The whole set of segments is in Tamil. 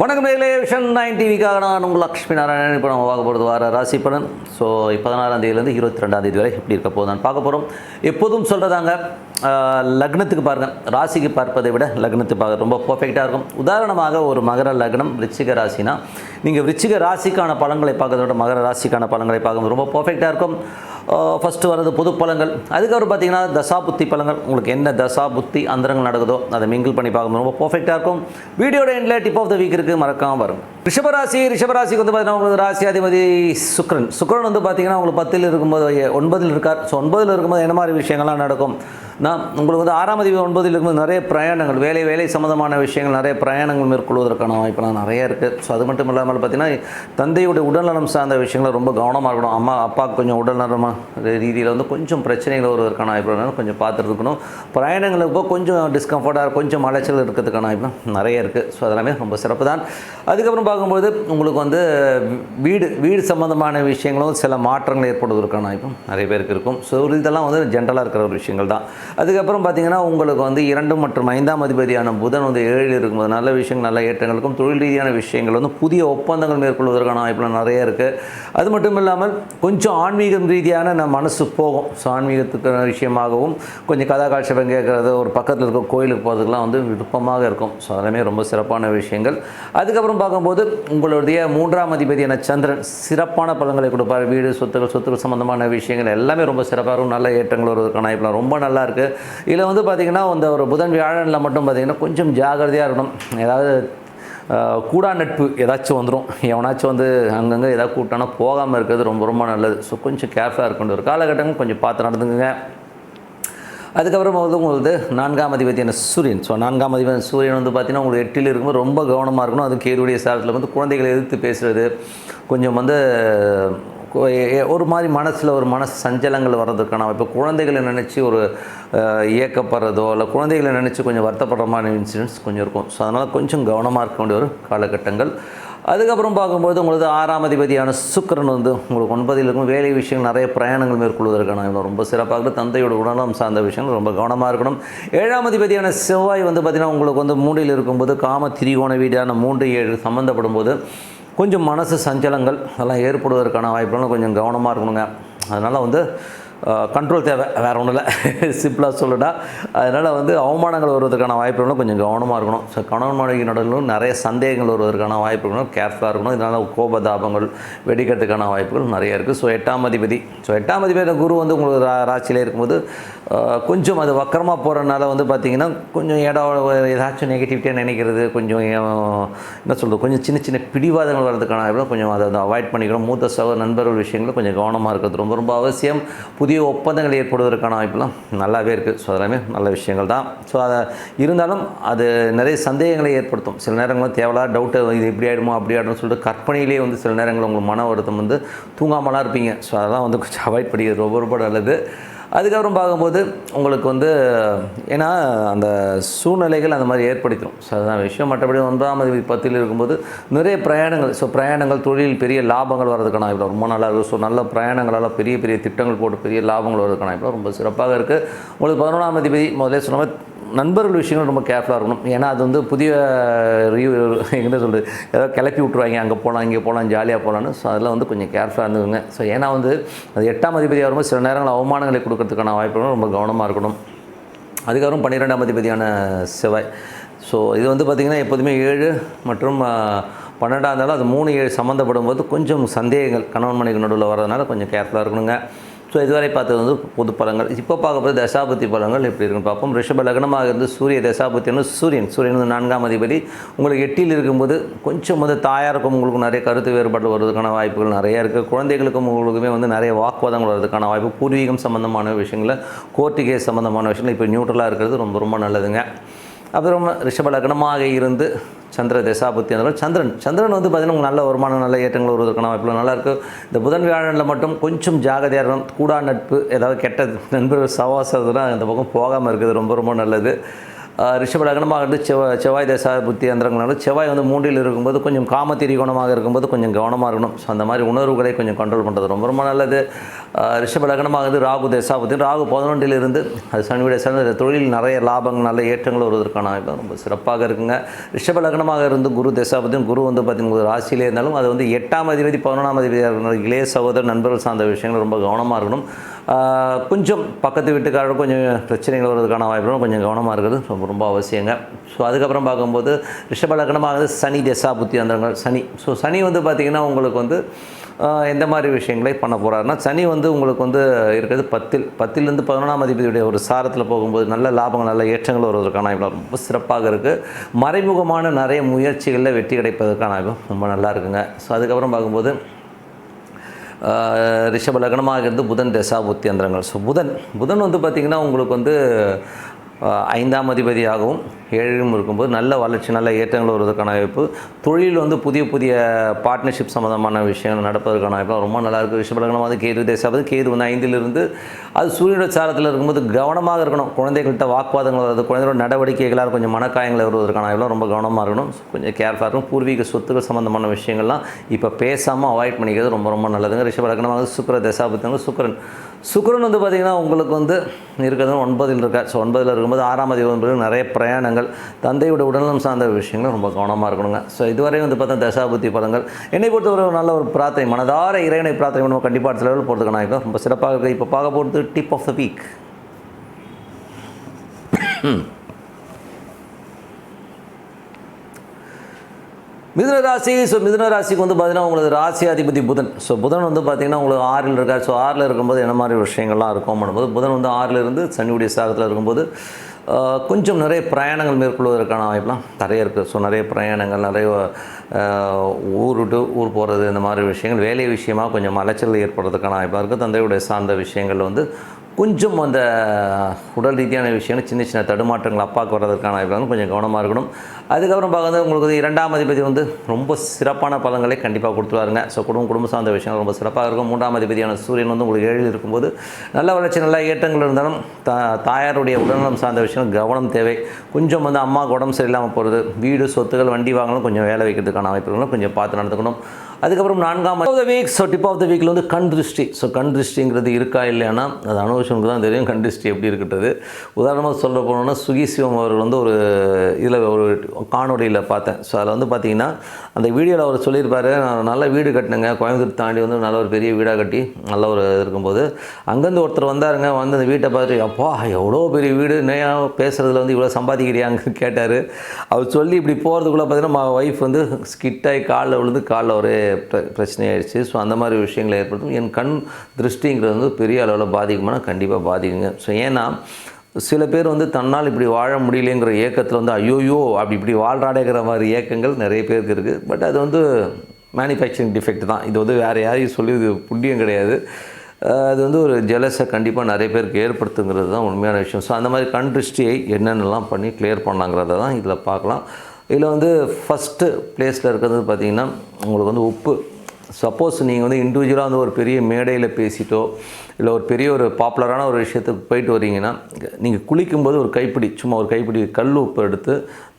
வணக்கம் நேர்களே விஷன் நைன் டிவிக்காக நான் உங்கள் லக்ஷ்மி நாராயணன். இப்போ நம்ம பார்க்க போகிறது வார ராசி பலன். ஸோ பதினாறாம் தேதியிலேருந்து இருபத்தி ரெண்டாம் தேதி வரை எப்படி இருக்க போதான் பார்க்க போகிறோம் எப்போதும் சொல்கிறதாங்க லக்னத்துக்கு பாருங்கள் ராசிக்கு பார்ப்பதை விட லக்னத்துக்கு பார்க்க ரொம்ப பர்ஃபெக்டாக இருக்கும். உதாரணமாக ஒரு மகர லக்னம் ரிச்சிக ராசினா நீங்கள் ரிச்சிக ராசிக்கான பலன்களை பார்க்கறத விட மகர ராசிக்கான பலன்களை பார்க்கும்போது ரொம்ப பர்ஃபெக்டாக இருக்கும். ஃபஸ்ட்டு வர்றது பொது பழங்கள் அதுக்கப்புறம் பார்த்தீங்கன்னா தசா புத்தி பழங்கள். உங்களுக்கு என்ன தசா புத்தி அந்தரங்கள் நடக்குதோ அதை மிங்கிள் பண்ணி பார்க்கும்போது ரொம்ப பர்ஃபெக்டாக இருக்கும். வீடியோட எண்டில் டிப் ஆஃப் த வீக் இருக்குது மறக்காமல் வரும் ரிஷபராசி ரிஷபராசிக்கு வந்து பார்த்தீங்கன்னா உங்களுக்கு ராசி அதிபதி சுக்ரன் சுக்ரன் வந்து பார்த்தீங்கன்னா உங்களுக்கு பத்தில் இருக்கும்போது ஒன்பதில் இருக்கார். ஸோ ஒன்பதில் இருக்கும்போது என்ன மாதிரி விஷயங்கள்லாம் நடக்கும்? நான் உங்களுக்கு வந்து ஆறாம் அதிபதி ஒன்பதில் இருக்கும்போது நிறைய பிரயாணங்கள் வேலை வேலை சம்மந்தமான விஷயங்கள் நிறைய பிரயாணங்கள் மேற்கொள்வதற்கான வாய்ப்பெல்லாம் நிறைய இருக்குது ஸோ அது மட்டும் இல்லாமல் பார்த்தீங்கன்னா தந்தையுடைய உடல்நலம் சார்ந்த விஷயங்களை ரொம்ப கவனமாக இருக்கணும். அம்மா அப்பாவுக்கு கொஞ்சம் உடல்நலமாக ரீதியில் வந்து கொஞ்சம் பிரச்சனைகள் வருவதற்கான வாய்ப்பு கொஞ்சம் பார்த்துட்டு இருக்கணும் பிரயாணங்களுக்கு இப்போ கொஞ்சம் டிஸ்கம்ஃபர்ட்டாக கொஞ்சம் அலைச்சல் இருக்கிறதுக்கான வாய்ப்பு நிறைய இருக்குது ஸோ அதெல்லாமே ரொம்ப சிறப்பு தான் அதுக்கப்புறம் பார்க்கும்போது உங்களுக்கு வந்து வீடு வீடு சம்மந்தமான விஷயங்களும் சில மாற்றங்கள் ஏற்படுவதற்கான வாய்ப்பும் நிறைய பேருக்கு இருக்கும். ஸோ இதெல்லாம் வந்து ஜென்ரலாக இருக்கிற ஒரு விஷயங்கள் தான் அதுக்கப்புறம் பார்த்திங்கன்னா உங்களுக்கு வந்து இரண்டு மற்றும் ஐந்தாம் அதிபதியான புதன் வந்து ஏழில் இருக்கும்போது நல்ல விஷயங்கள் நல்ல ஏற்றங்களுக்கும் தொழில் ரீதியான விஷயங்கள் வந்து புதிய ஒப்பந்தங்கள் மேற்கொள்வதற்கான வாய்ப்புகள் நிறைய இருக்குது அது மட்டும் இல்லாமல் கொஞ்சம் ஆன்மீகம் ரீதியாக ரீதியான நம்ம மனசு போகும். ஸோ ஆன்மீகத்துக்கு விஷயமாகவும் கொஞ்சம் கதா காட்சியம் கேட்குறது ஒரு பக்கத்தில் இருக்க கோயிலுக்கு போகிறதுக்குலாம் வந்து விருப்பமாக இருக்கும். ஸோ அதெல்லாமே ரொம்ப சிறப்பான விஷயங்கள். அதுக்கப்புறம் பார்க்கும்போது உங்களுடைய மூன்றாம் அதிபதியான சந்திரன் சிறப்பான பலன்களை கொடுப்பார். வீடு சொத்துக்கள் சொத்துக்கள் சம்மந்தமான விஷயங்கள் எல்லாமே ரொம்ப சிறப்பாக இருக்கும். நல்ல ஏற்றங்கள் வருவதற்கான வாய்ப்புலாம் ரொம்ப நல்லா இருக்குது இதில் வந்து பார்த்திங்கன்னா இந்த ஒரு புதன் வியாழனில் மட்டும் பார்த்திங்கன்னா கொஞ்சம் ஜாகிரதையாக இருக்கணும். ஏதாவது கூடா நட்பு ஏதாச்சும் வந்துடும் எவனாச்சும் வந்து அங்கங்கே ஏதாவது கூட்டானா போகாமல் இருக்கிறது ரொம்ப ரொம்ப நல்லது. ஸோ கொஞ்சம் கேர்ஃபுல்லாக இருக்கணும். ஒரு காலகட்டங்கள் கொஞ்சம் பார்த்து நடந்துக்குங்க. அதுக்கப்புறம் வந்து உங்களுக்கு நான்காம் அதிபதியான சூரியன். ஸோ நான்காம் அதிபதியான சூரியன் வந்து பார்த்தீங்கன்னா உங்களுக்கு எட்டில் இருக்கும்போது ரொம்ப கவனமாக இருக்கணும். அது கேருடைய சாரத்தில் வந்து குழந்தைகளை எதிர்த்து பேசுகிறது கொஞ்சம் வந்து ஒரு மாதிரி மனசில் ஒரு மனசு சஞ்சலங்கள் வர்றதுக்கான இப்போ குழந்தைகளை நினச்சி ஒரு இயக்கப்படுறதோ இல்லை குழந்தைகளை நினச்சி கொஞ்சம் வருத்தப்படுற மாதிரி இன்சிடென்ட்ஸ் கொஞ்சம் இருக்கும். ஸோ அதனால் கொஞ்சம் கவனமாக இருக்க வேண்டிய ஒரு காலகட்டங்கள். அதுக்கப்புறம் பார்க்கும்போது உங்களுக்கு ஆறாம் அதிபதியான சுக்கிரன் வந்து உங்களுக்கு ஒன்பதில் இருக்கும். வேலை விஷயங்கள் நிறைய பிரயாணங்கள் மேற்கொள்வதற்கான ரொம்ப சிறப்பாக இருக்குது தந்தையோட உடலம் சார்ந்த விஷயங்கள் ரொம்ப கவனமாக இருக்கணும். ஏழாம் அதிபதியான செவ்வாய் வந்து பார்த்திங்கன்னா உங்களுக்கு வந்து மூன்றில் இருக்கும்போது காம திரிகோண வீடான மூன்று ஏழு சம்மந்தப்படும் போது கொஞ்சம் மனசு சஞ்சலங்கள் அதெல்லாம் ஏற்படுவதற்கான வாய்ப்புகளும் கொஞ்சம் கவனமாக இருக்கணுங்க. அதனால் வந்து கண்ட்ரோல் தேவை. வேறு ஒன்றும் இல்லை சிம்பிளாக சொல்லுடா. அதனால் வந்து அவமானங்கள் வருவதற்கான வாய்ப்புகளும் கொஞ்சம் கவனமாக இருக்கணும். ஸோ கணவன் மனைவி நடுவிலும் நிறைய சந்தேகங்கள் வருவதற்கான வாய்ப்புகளும் கேர்ஃபுல்லாக இருக்கணும். இதனால் கோபதாபங்கள் வெடிக்கிறதுக்கான வாய்ப்புகள் நிறைய இருக்குது ஸோ எட்டாம் அதிபதி. ஸோ எட்டாம் அதிபதி குரு வந்து உங்களுக்கு ரா ராசியில் இருக்கும்போது கொஞ்சம் அது வக்கரமாக போகிறனால வந்து பார்த்திங்கன்னா கொஞ்சம் இடம் ஏதாச்சும் நெகட்டிவிட்டியாக நினைக்கிறது கொஞ்சம் என்ன சொல்கிறது கொஞ்சம் சின்ன சின்ன பிடிவாதங்கள் வர்றதுக்கான வாய்ப்புகள் கொஞ்சம் அதை அவாய்ட் பண்ணிக்கணும். மூத்த சக நண்பர்கள் விஷயங்களும் கொஞ்சம் கவனமாக இருக்கிறது ரொம்ப ரொம்ப அவசியம். புது புதிய ஒப்பந்தங்கள் ஏற்படுவதற்கான வாய்ப்புலாம் நல்லாவே இருக்குது ஸோ அதெல்லாமே நல்ல விஷயங்கள் தான். ஸோ அதை இருந்தாலும் அது நிறைய சந்தேகங்களை ஏற்படுத்தும். சில நேரங்களில் தேவையில்லாத டவுட்டு இது இப்படி ஆகிடுமோ அப்படி ஆகிடும்னு சொல்லிட்டு கற்பனையிலேயே வந்து சில நேரங்களில் உங்களுக்கு மன வருத்தம் வந்து தூங்காமலாம் இருப்பீங்க. ஸோ அதெல்லாம் வந்து கொஞ்சம் அவாய்ட் பண்ணிக்கிறது ரொம்ப ரொம்ப நல்லது. அதுக்கப்புறம் பார்க்கும்போது உங்களுக்கு வந்து ஏன்னா அந்த சூழ்நிலைகள் அந்த மாதிரி ஏற்படுத்திடும். ஸோ அதுதான் விஷயம். மற்றபடி ஒன்றாம் தேதி பத்தில் இருக்கும்போது நிறைய பிரயாணங்கள் ஸோ பிரயாணங்கள் தொழில் பெரிய லாபங்கள் வர்றதுக்கான இப்போ ரொம்ப நல்லா இருக்குது ஸோ நல்ல பிரயாணங்களால் பெரிய பெரிய திட்டங்கள் போட்டு பெரிய லாபங்கள் வர்றதுக்கான இப்போ ரொம்ப சிறப்பாக இருக்குது உங்களுக்கு பதினொன்றாம் தேதி முதல்ல சொன்ன மாதிரி நண்பர்கள் விஷயங்கள் ரொம்ப கேர்ஃபுல்லாக இருக்கணும். ஏன்னா அது வந்து புதிய என்ன சொல்கிறது ஏதோ கிளப்பி விட்ருவாங்க அங்கே போகலாம் இங்கே போகலாம் ஜாலியாக போகலான்னு ஸோ அதில் வந்து கொஞ்சம் கேர்ஃபுல்லாக இருந்துக்குங்க. ஸோ ஏன்னா வந்து அது எட்டாம் அதிபதியாக வரும்போது சில நேரங்கள் அவமானங்களை கொடுக்கறதுக்கான வாய்ப்புகளும் ரொம்ப கவனமாக இருக்கணும். அதுக்கப்புறம் பன்னிரெண்டாம் அதிபதியான செவ்வாய். ஸோ இது வந்து பார்த்திங்கன்னா எப்போதுமே ஏழு மற்றும் பன்னெண்டாம் இருந்தாலும் அது மூணு ஏழு சம்மந்தப்படும் போது கொஞ்சம் சந்தேகங்கள் கணவன் மனைவி நடுவில் வர்றதுனால கொஞ்சம் கேர்ஃபுல்லாக இருக்கணுங்க. ஸோ இதுவரை பார்த்தது வந்து பொது பலங்கள். இப்போ பார்க்க போகிற தசாபதி பலங்கள் எப்படி இருக்குன்னு பார்ப்போம். ரிஷப லக்னமாக இருந்து சூரிய தசாபத்தின்னு சூரியன் சூரியன் வந்து நான்காம் அதிபதி. உங்களுக்கு எட்டியில் இருக்கும்போது கொஞ்சம் வந்து தாயாருக்கும் உங்களுக்கு நிறைய கருத்து வேறுபாடு வருவதற்கான வாய்ப்புகள் நிறைய இருக்குது குழந்தைகளுக்கும் உங்களுக்குமே வந்து நிறைய வாக்குவாதங்கள் வருவதற்கான வாய்ப்பு. பூர்வீகம் சம்மந்தமான விஷயங்களில் கோர்ட்டு கேஸ் சம்மந்தமான விஷயங்கள் இப்போ நியூட்ரலாக இருக்கிறது ரொம்ப ரொம்ப நல்லதுங்க. அப்புறம் ரிஷப லக்னமாக இருந்து சந்திர தசாபுத்தி அந்த சந்திரன். சந்திரன் வந்து பார்த்திங்கன்னா உங்களுக்கு நல்ல வருமானம் நல்ல ஏற்றங்கள் வருவதற்கான வாய்ப்புகள் நல்லாயிருக்கு இந்த புதன் வியாழனில் மட்டும் கொஞ்சம் ஜாகிரதையாக இருக்கணும் கூடா நட்பு ஏதாவது கெட்ட நண்பர்கள் சவாசத்துனா அந்த பக்கம் போகாமல் இருக்குது ரொம்ப ரொம்ப நல்லது. ரிஷப லக்னமாக இருந்து செவ்வாய் செவ்வாய் தசா புத்தி அந்தரங்களால செவ்வாய் வந்து மூன்றில் இருக்கும்போது கொஞ்சம் காமத்திரி குணமாக இருக்கும்போது கொஞ்சம் கவனமாக இருக்கணும். ஸோ அந்த மாதிரி உணர்வுகளை கொஞ்சம் கண்ட்ரோல் பண்ணுறது ரொம்ப ரொம்ப நல்லது. ரிஷப லக்னமாக இருந்து ராகு தசா புத்தி ராகு பதினொன்றில் இருந்து அது சனியுடைய சனி தொழில் நிறைய லாபங்கள் நல்ல ஏற்றங்கள் வருவதற்கான ரொம்ப சிறப்பாக இருக்குங்க. ரிஷப லக்னமாக இருந்து குரு தசாபதியும் குரு வந்து பார்த்தீங்கன்னா ராசியிலே இருந்தாலும் அது வந்து எட்டாம் அதிபதி பதினொன்றாம் அதிபதியாக இருந்தாலும் இளைய சகோதரர் நண்பர்கள் சார்ந்த விஷயங்கள் ரொம்ப கவனமாக இருக்கணும். கொஞ்சம் பக்கத்து வீட்டுக்காரர் கொஞ்சம் பிரச்சனைகள் வர்றதுக்கான வாய்ப்புகளும் கொஞ்சம் கவனமாக இருக்கிறது. ரொம்ப ரொம்ப அவசியங்க. ஸோ அதுக்கப்புறம் பார்க்கும்போது ரிஷபலக்கணமாக சனி தசா புத்தி அந்தங்கள் சனி. ஸோ சனி வந்து பார்த்திங்கன்னா உங்களுக்கு வந்து எந்த மாதிரி விஷயங்களை பண்ண போகிறாருன்னா சனி வந்து உங்களுக்கு வந்து இருக்கிறது பத்தில். பத்திலேருந்து பதினொன்றாம் அதிபதியுடைய ஒரு சாரத்தில் போகும்போது நல்ல லாபங்கள் நல்ல ஏற்றங்கள் வருவதற்கான இவ்வளோ ரொம்ப சிறப்பாக இருக்குது மறைமுகமான நிறைய முயற்சிகளில் வெற்றி கிடைப்பதற்கான ரொம்ப நல்லா இருக்குங்க. ஸோ அதுக்கப்புறம் பார்க்கும்போது ரிஷப லக்னமாக இருந்து புதன் தசா புத்தி அந்தரங்கள். ஸோ புதன் புதன் வந்து பார்த்திங்கன்னா உங்களுக்கு வந்து ஐந்தாம் அதிபதியாகவும் ஏழிலும் இருக்கும்போது நல்ல வளர்ச்சி நல்ல ஏற்றங்கள் வருவதற்கான வாய்ப்பு. தொழில் வந்து புதிய புதிய பார்ட்னர்ஷிப் சம்மந்தமான விஷயங்கள் நடப்பதற்கான வாய்ப்பு. ரொம்ப நல்லாயிருக்கு இருக்குது வந்து கேது தேசாவது கேது வந்து ஐந்திலிருந்து அது சூரியனோட சாரத்தில் இருக்கும்போது கவனமாக இருக்கணும். குழந்தைகள்கிட்ட வாக்குவாதங்கள் வருது குழந்தைகளோட நடவடிக்கைகளாக கொஞ்சம் மனக்காயங்கள் வருவதற்கான வாய்ப்பு. ரொம்ப கவனமாக இருக்கணும். கொஞ்சம் கேர்ஃபுல்லாக இருக்கும் பூர்வீக சொத்துக்கள் சம்மந்தமான விஷயங்கள்லாம் இப்போ பேசாமல் அவாய்ட் பண்ணிக்கிறது ரொம்ப ரொம்ப நல்லதுங்க. ரிஷப வந்து சுக்கர தசாபத்தங்க சுக்கரன் சுக்கரன் வந்து பார்த்திங்கன்னா உங்களுக்கு வந்து இருக்கிறது ஒன்பதில் இருக்கார். ஸோ ஒன்பதில் இருக்கும்போது ஆறாம் அதிபதி ஒன்பது நிறைய பிரயாணங்கள். தந்தையோட உடல்நலம் சார்ந்த விஷயங்கள் ரொம்ப கவனமாக இருக்கணுங்க. ஸோ இதுவரை வந்து பார்த்தா தசாபுத்தி பலங்கள் என்னை பொறுத்தவரை ஒரு நல்ல ஒரு பிரார்த்தனை மனதார இறைவனை பிரார்த்தனை பண்ணுவோம். கண்டிப்பாக அடுத்த லெவலில் போகிறதுக்கு நான் ரொம்ப சிறப்பாக இருக்குது. இப்போ பார்க்க போகிறது டிப் ஆஃப் த வீக் மிதுன ராசி ஸோ மிதுன ராசிக்கு வந்து பார்த்தீங்கன்னா உங்களுக்கு ராசி அதிபதி புதன். ஸோ புதன் வந்து பார்த்தீங்கன்னா உங்களுக்கு ஆறில் இருக்கார். ஸோ ஆறில் இருக்கும்போது என்ன மாதிரி விஷயங்கள்லாம் இருக்கும் பண்ணும்போது புதன் வந்து ஆறில் இருந்து சனியுடைய சாகத்தில் இருக்கும்போது கொஞ்சம் நிறைய பிரயாணங்கள் மேற்கொள்வதற்கான வாய்ப்புலாம் நிறைய இருக்குது ஸோ நிறைய பிரயாணங்கள் நிறைய ஊர் விட்டு ஊர் போகிறது இந்த மாதிரி விஷயங்கள் வேலை விஷயமா கொஞ்சம் அலைச்சல் ஏற்படுறதுக்கான வாய்ப்பாக இருக்குது தந்தையுடைய சார்ந்த விஷயங்கள் வந்து கொஞ்சம் அந்த உடல் ரீதியான விஷயங்கள் சின்ன சின்ன தடுமாற்றங்கள் அப்பாவுக்கு வர்றதுக்கான கொஞ்சம் கவனமாக இருக்கணும். அதுக்கப்புறம் பார்க்குறது உங்களுக்கு வந்து இரண்டாம் அதிபதி வந்து ரொம்ப சிறப்பான பலங்களை கண்டிப்பாக கொடுத்துருவாருங்க. ஸோ குடும்பம் குடும்ப சார்ந்த விஷயங்கள் ரொம்ப சிறப்பாக இருக்கும். மூன்றாம் அதிபதியான சூரியன் வந்து உங்களுக்கு ஏழில் இருக்கும்போது நல்ல வளர்ச்சி நல்ல ஏற்றங்கள் இருந்தாலும் தா தாயாருடைய உடல்நலம் சார்ந்த விஷயம் கவனம் தேவை. கொஞ்சம் வந்து அம்மாவுக்கு உடம்பு சரியில்லாமல் போகிறது வீடு சொத்துகள் வண்டி வாங்கணும் கொஞ்சம் வேலை வைக்கிறதுக்கான வாய்ப்புகளும் கொஞ்சம் பார்த்து நடந்துக்கணும். அதுக்கப்புறம் நான்காம் of the week so tip of the வீக்கில் வந்து கண் திருஷ்டி. ஸோ கண் திருஷ்டிங்கிறது இருக்கா இல்லையானா? அது அனுபவிச்சவனுக்கு தான் தெரியும். கண் திருஷ்டி எப்படி இருக்கிறது உதாரணமாக சொல்ல போனோம்னா சுகி சிவம் அவர்கள் வந்து ஒரு இதில் ஒரு காணொலியில் பார்த்தேன். ஸோ அதில் வந்து பார்த்தீங்கன்னா அந்த வீடியோவில் அவர் சொல்லியிருப்பார் நான் நல்ல வீடு கட்டினேங்க. கோயம்புத்தூர் தாண்டி வந்து நல்ல ஒரு பெரிய வீடாக கட்டி நல்ல ஒரு இருக்கும்போது அங்கேருந்து ஒருத்தர் வந்தாருங்க. வந்து அந்த வீட்டை பார்த்து அப்பா எவ்வளோ பெரிய வீடு? நேயா பேசுகிறதுல வந்து இவ்வளோ சம்பாதிக்கிறியாங்க கேட்டார். அவர் சொல்லி இப்படி போகிறதுக்குள்ளே பார்த்தீங்கன்னா ஒய்ஃப் வந்து ஸ்கிட்டாகி காலில் விழுந்து காலில் ஒரு பிர- பிரச்சனை ஸோ அந்த மாதிரி விஷயங்களை ஏற்படுத்தும். என் கண் திருஷ்டிங்கிறது வந்து பெரிய அளவில் பாதிக்குமானா கண்டிப்பாக பாதிக்குங்க. ஸோ ஏன்னா சில பேர் வந்து தன்னால் இப்படி வாழ முடியலங்கிற ஏக்கத்தில் வந்து ஐயோயோ அப்படி இப்படி வாழ்றாடேங்கிற மாதிரி ஏக்கங்கள் நிறைய பேருக்கு இருக்குது பட் அது வந்து மேனுஃபேக்சரிங் டிஃபெக்ட் தான். இது வந்து வேறு யாரையும் சொல்லி இது புண்ணியம் கிடையாது. அது வந்து ஒரு ஜெலஸை கண்டிப்பாக நிறைய பேருக்கு ஏற்படுத்துங்கிறது தான் உண்மையான விஷயம். ஸோ அந்த மாதிரி கண் திருஷ்டியை என்னென்னலாம் பண்ணி கிளியர் பண்ணாங்கிறத தான் இதில் பார்க்கலாம். இதில் வந்து ஃபஸ்ட்டு பிளேஸில் இருக்கிறது பார்த்திங்கன்னா உங்களுக்கு வந்து உப்பு. சப்போஸ் நீங்கள் வந்து இண்டிவிஜுவலாக வந்து ஒரு பெரிய மேடையில் பேசிட்டோ இல்லை ஒரு பெரிய ஒரு பாப்புலரான ஒரு விஷயத்துக்கு போயிட்டு வரீங்கன்னா நீங்கள் குளிக்கும்போது ஒரு கைப்பிடி சும்மா ஒரு கைப்பிடி கல் உப்பு எடுத்து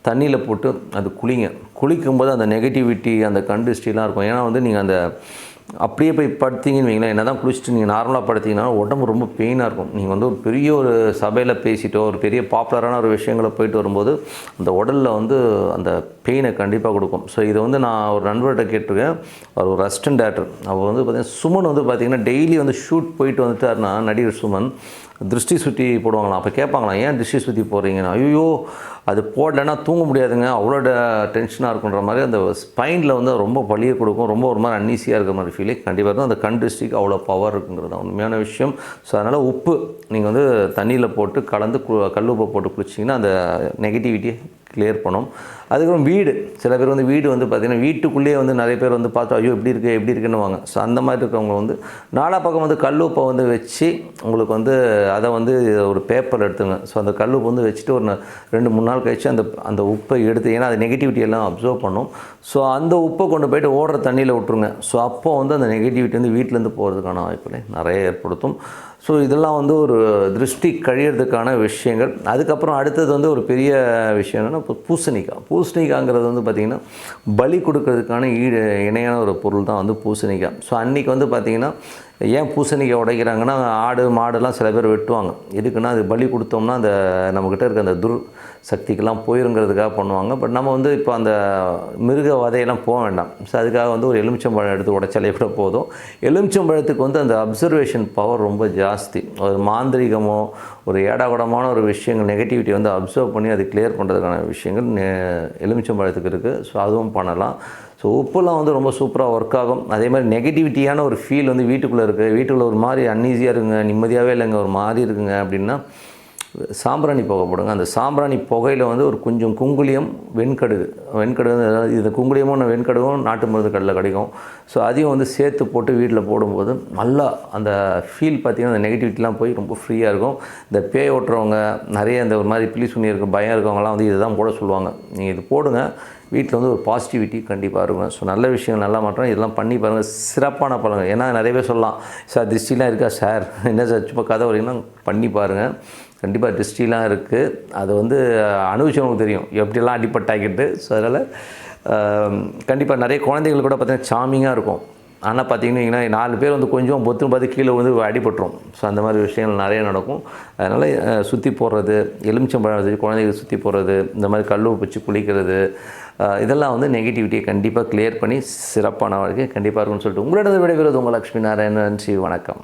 தண்ணியில் போட்டு அது குளிங்க. குளிக்கும்போது அந்த நெகட்டிவிட்டி அந்த கண்டிஸ்டிலாம் இருக்கும். ஏன்னா வந்து நீங்கள் அந்த அப்படியே போய் படுத்தீங்கன்னு வைங்களேன் என்ன தான் குளிச்சுட்டு நீங்கள் நார்மலாக படுத்தீங்கன்னா உடம்பு ரொம்ப பெயினாக இருக்கும். நீங்கள் வந்து ஒரு பெரிய ஒரு சபையில் பேசிட்டோ ஒரு பெரிய பாப்புலரான ஒரு விஷயங்களை போயிட்டு வரும்போது அந்த உடலில் வந்து அந்த பெயினை கண்டிப்பாக கொடுக்கும். ஸோ இதை வந்து நான் ஒரு நண்பர்கிட்ட கேட்டிருக்கேன். அவர் ஒரு அசிஸ்டன்ட் டேரக்டர் அவர் வந்து பார்த்திங்கன்னா சுமன் வந்து பார்த்திங்கன்னா டெய்லி வந்து ஷூட் போயிட்டு வந்துட்டாருன்னா நடிகர் சுமன். திருஷ்டி சுற்றி போடுவாங்களாம். அப்போ கேட்பாங்களாம் ஏன் திருஷ்டி சுற்றி போடுறீங்கன்னு? ஐயோ அது போடலைன்னா தூங்க முடியாதுங்க. அவ்வளோ டென்ஷனாக இருக்குன்ற மாதிரி அந்த ஸ்பைனில் வந்து ரொம்ப பழியை கொடுக்கும். ரொம்ப ஒரு மாதிரி அன்னீசியாக இருக்கிற மாதிரி ஃபீலிங் கண்டிப்பாக இருக்கும் அந்த கண் திருஷ்டிக்கு அவ்வளோ பவர் இருக்குங்கிறது தான் உண்மையான விஷயம். ஸோ அதனால் உப்பு நீங்கள் வந்து தண்ணியில் போட்டு கலந்து கு- கல் உப்பை போட்டு குளிச்சிங்கன்னா அந்த நெகட்டிவிட்டியை கிளியர் பண்ணோம். அதுக்கப்புறம் வீடு. சில பேர் வந்து வீடு வந்து பார்த்திங்கன்னா வீட்டுக்குள்ளேயே வந்து நிறைய பேர் வந்து பார்த்தா ஐயோ எப்படி இருக்குது எப்படி இருக்குன்னு வாங்க ஸோ அந்த மாதிரி இருக்கிறவங்க வந்து நாலா பக்கம் வந்து கல் உப்பை வந்து வச்சு உங்களுக்கு வந்து அதை வந்து ஒரு பேப்பர் எடுத்துங்க. ஸோ அந்த கல் உப்பு வந்து வச்சுட்டு ஒரு ந- ரெண்டு மூணு நாள் கழிச்சு அந்த அந்த உப்பை எடுத்து ஏன்னா அது நெகட்டிவிட்டி எல்லாம் அப்சர்வ் பண்ணும். ஸோ அந்த உப்பை கொண்டு போயிட்டு ஓடுற தண்ணியில் விட்டுருங்க. ஸோ அப்போ வந்து அந்த நெகட்டிவிட்டி வந்து வீட்டிலேருந்து போகிறதுக்கான வாய்ப்புகளை நிறைய ஏற்படுத்தும். ஸோ இதெல்லாம் வந்து ஒரு திருஷ்டி கழியறதுக்கான விஷயங்கள். அதுக்கப்புறம் அடுத்தது வந்து ஒரு பெரிய விஷயம் என்னென்னா இப்போ பூசணிக்காய். பூசணிக்காய்ங்கிறது வந்து பார்த்திங்கன்னா பலி கொடுக்கறதுக்கான ஈடு இணையான ஒரு பொருள் தான் வந்து பூசணிக்காய். ஸோ அன்றைக்கி வந்து பார்த்திங்கன்னா ஏன் பூசணிக்காய் உடைக்கிறாங்கன்னா ஆடு மாடுலாம் சில பேர் வெட்டுவாங்க. எதுக்குன்னா அது பலி கொடுத்தோம்னா அந்த நம்மக்கிட்ட இருக்க அந்த துர் சக்திக்கெல்லாம் போயிருங்கிறதுக்காக பண்ணுவாங்க. பட் நம்ம வந்து இப்போ அந்த மிருக வதையெல்லாம் போக வேண்டாம். ஸோ அதுக்காக வந்து ஒரு எலுமிச்சம்பழம் எடுத்து உடைச்சாலே கூட போதும். எலுமிச்சம்பழத்துக்கு வந்து அந்த அப்சர்வேஷன் பவர் ரொம்ப ஜாஸ்தி. ஒரு மாந்திரிகமோ ஒரு ஏடாகுடமான ஒரு விஷயங்கள் நெகட்டிவிட்டி வந்து அப்சர்வ் பண்ணி அது கிளியர் பண்ணுறதுக்கான விஷயங்கள் எலுமிச்சம்பழத்துக்கு இருக்குது ஸோ அதுவும் பண்ணலாம். ஸோ உப்புலாம் வந்து ரொம்ப சூப்பராக ஒர்க் ஆகும். அதே மாதிரி நெகட்டிவிட்டியான ஒரு ஃபீல் வந்து வீட்டுக்குள்ளே இருக்குது வீட்டுக்குள்ளே ஒரு மாதிரி அன்ஈஸியாக இருக்குங்க நிம்மதியாகவே இல்லைங்க ஒரு மாதிரி இருக்குங்க அப்படின்னா சாம்பிராணி புகை போடுங்க. அந்த சாம்பிராணி புகையில் வந்து ஒரு கொஞ்சம் குங்குளியம் வெண்கடுகு. வெண்கடுகு வந்து அதாவது குங்குளியமும் வெண்கடுகும் நாட்டு மருந்து கடையில் கிடைக்கும். ஸோ அதையும் வந்து சேர்த்து போட்டு வீட்டில் போடும்போது நல்லா அந்த ஃபீல் பார்த்திங்கன்னா அந்த நெகட்டிவிட்டிலாம் போய் ரொம்ப ஃப்ரீயாக இருக்கும். இந்த பேய் ஓட்டுறவங்க நிறைய இந்த ஒரு மாதிரி பிளி சுண்ணி இருக்க பயம் இருக்கவங்கலாம் வந்து இதுதான் போட சொல்லுவாங்க. நீங்கள் இது போடுங்க. வீட்டில் வந்து ஒரு பாசிட்டிவிட்டி கண்டிப்பாக இருக்கும். ஸோ நல்ல விஷயம் நல்லா மாற்றம் இதெல்லாம் பண்ணி பாருங்கள் சிறப்பான பலன்கள். ஏன்னா நிறைய பேர் சொல்லலாம் சார் திருஷ்டிலாம் இருக்கா சார்? என்ன சார் சும்மா கதை வரீங்கன்னா பண்ணி பாருங்கள் கண்டிப்பாக திருஷ்டிலாம் இருக்குது அது வந்து அனுபவிச்சவங்களுக்கு தெரியும். எப்படிலாம் அடிப்பட்டாக்கிட்டு ஸோ அதனால் கண்டிப்பாக நிறைய குழந்தைகள் கூட பார்த்திங்கன்னா சாமிங்காக இருக்கும். ஆனால் பார்த்தீங்கன்னா நாலு பேர் வந்து கொஞ்சம் பொத்துன்னு பார்த்து கீழே வந்து அடிபட்டுரும். ஸோ அந்த மாதிரி விஷயங்கள் நிறைய நடக்கும். அதனால் சுற்றி போடுறது எலுமிச்சம்பழம் வச்சு குழந்தைகளுக்கு சுற்றி போடுறது இந்த மாதிரி கல் வச்சு குளிக்கிறது இதெல்லாம் வந்து நெகட்டிவிட்டியை கண்டிப்பாக கிளியர் பண்ணி சிறப்பான வாழ்க்கை கண்டிப்பாக இருக்கும்னு சொல்லிட்டு உங்களிடம் விடைபெறுவது உங்கள் லக்ஷ்மி நாராயணன். ஸ்ரீ வணக்கம்.